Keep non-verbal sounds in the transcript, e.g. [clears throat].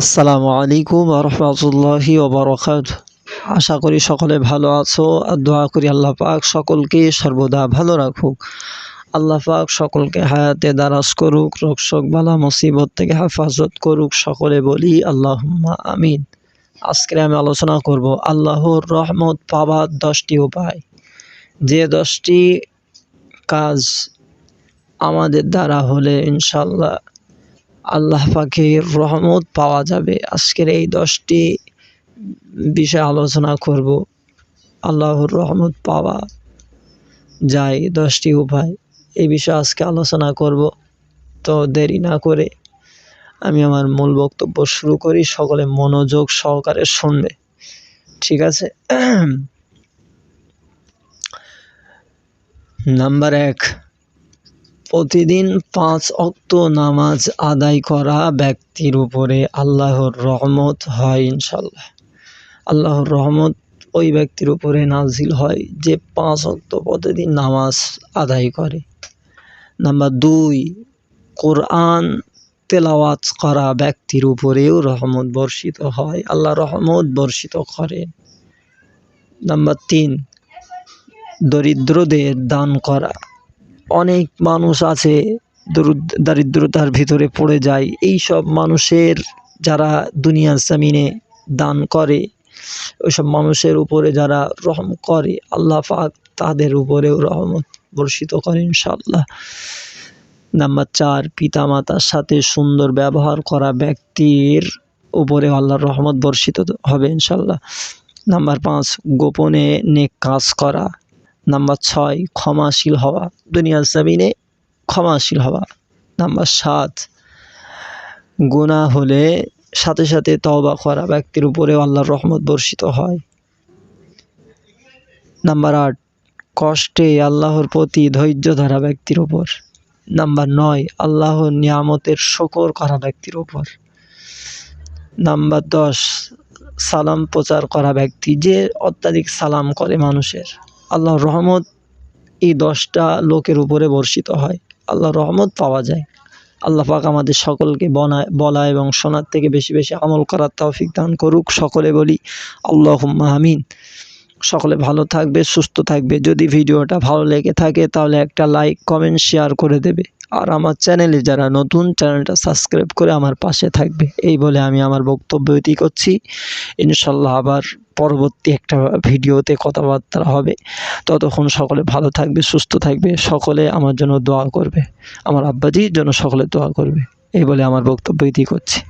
আসসালামু আলাইকুম রহমতুল্লাহি ওবরকাত আশা করি সকলে ভালো আছো আর দোয়া করি আল্লাহ পাক সকলকে সর্বদা ভালো রাখুক। আল্লাহ পাক সকলকে হায়াতে দারাজ করুক রক্ষক বালা মুসিবত থেকে হেফাজত করুক, সকলে বলি আল্লাহ আমিন। আজকে আমি আলোচনা করব আল্লাহর রহমত পাবার দশটি উপায়। যে দশটি কাজ আমাদের দ্বারা হলে ইনশাল্লাহ আল্লাহ পাখির রহমত পাওয়া যাবে। আজকের এই দশটি বিষয়ে আলোচনা করব। আল্লাহর রহমত পাওয়া যায় দশটি উপায়। এই বিষয়ে আজকে আলোচনা করব। তো দেরি না করে আমি আমার মূল বক্তব্য শুরু করি। সকলে মনোযোগ সহকারে শুনবে। ঠিক আছে? [clears throat] নাম্বার এক প্রতিদিন পাঁচ অক্ত নামাজ আদায় করা ব্যক্তির উপরে আল্লাহর রহমত হয় ইনশাল্লাহ আল্লাহর রহমত ওই ব্যক্তির উপরে নাজিল হয় যে পাঁচ অক্ত প্রতিদিন নামাজ আদায় করে। নাম্বার দুই, কোরআন তেলাওয়াত করা ব্যক্তির উপরেও রহমত বর্ষিত হয়। আল্লাহ রহমত বর্ষিত করে। নাম্বার তিন, দরিদ্রদের দান করা। অনেক মানুষ আছে দারিদ্রতার ভিতরে পড়ে যায়। এই সব মানুষের যারা দুনিয়ার জামিনে দান করে, ওইসব মানুষের উপরে যারা রহম করে, আল্লাহ পাক তাদের উপরেও রহমত বর্ষিত করে ইনশাল্লাহ নাম্বার চার, পিতামাতার সাথে সুন্দর ব্যবহার করা ব্যক্তির উপরে আল্লাহর রহমত বর্ষিত হবে ইনশাল্লাহ নাম্বার পাঁচ, গোপনে নেক কাজ করা। নাম্বার ছয়, ক্ষমাশীল হওয়া। দুনিয়ার জমিনে ক্ষমাশীল হওয়া। নাম্বার সাত গুণা হলে সাথে সাথে তওবা করা ব্যক্তির উপরে আল্লাহর রহমত বর্ষিত হয়। নাম্বার আট, কষ্টে আল্লাহর প্রতি ধৈর্য ধরা ব্যক্তির ওপর নাম্বার নয়, আল্লাহর নিয়ামতের শকর করা ব্যক্তির ওপর নাম্বার দশ, সালাম প্রচার করা ব্যক্তি যে অত্যাধিক সালাম করে মানুষের। আল্লাহর রহমত এই দশটা লোকের উপরে বর্ষিত হয়। আল্লাহর রহমত পাওয়া যায়। আল্লাহ পাক আমাদের সকলকে বনায় বলা এবং শোনার থেকে বেশি বেশি আমল করার তৌফিক দান করুক। সকলে বলি আল্লাহ আমিন। সকলে ভালো থাকবে, সুস্থ থাকবে। যদি ভিডিওটা ভালো লেগে থাকে, তাহলে একটা লাইক কমেন্ট শেয়ার করে দেবে। আর আমার চ্যানেলে যারা নতুন চ্যানেলটা সাবস্ক্রাইব করে আমার পাশে থাকবে। এই বলে আমি আমার বক্তব্য এটি করছি। ইনশাল্লাহ আবার পরবর্তী একটা ভিডিওতে কথাবার্তা হবে। ততক্ষণ সকলে ভালো থাকবে, সুস্থ থাকবে। সকলে আমার জন্য দোয়া করবে। আমার আব্বাজির জন্য সকলে দোয়া করবে। এই বলে আমার বক্তব্য ইতি করছি।